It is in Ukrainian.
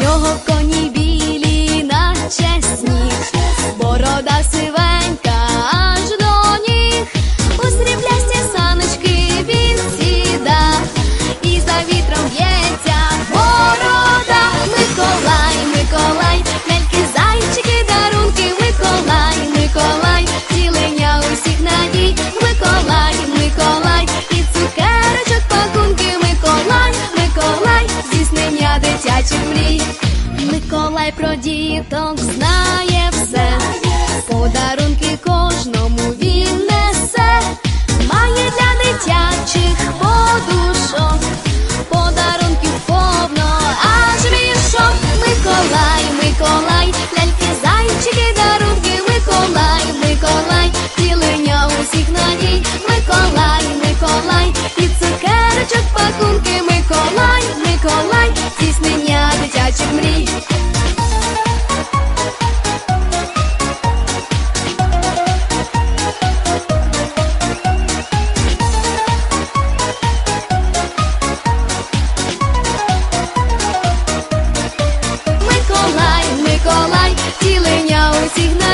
нього. Про діток знає все, подарунки Миколай, тілення усіх надій,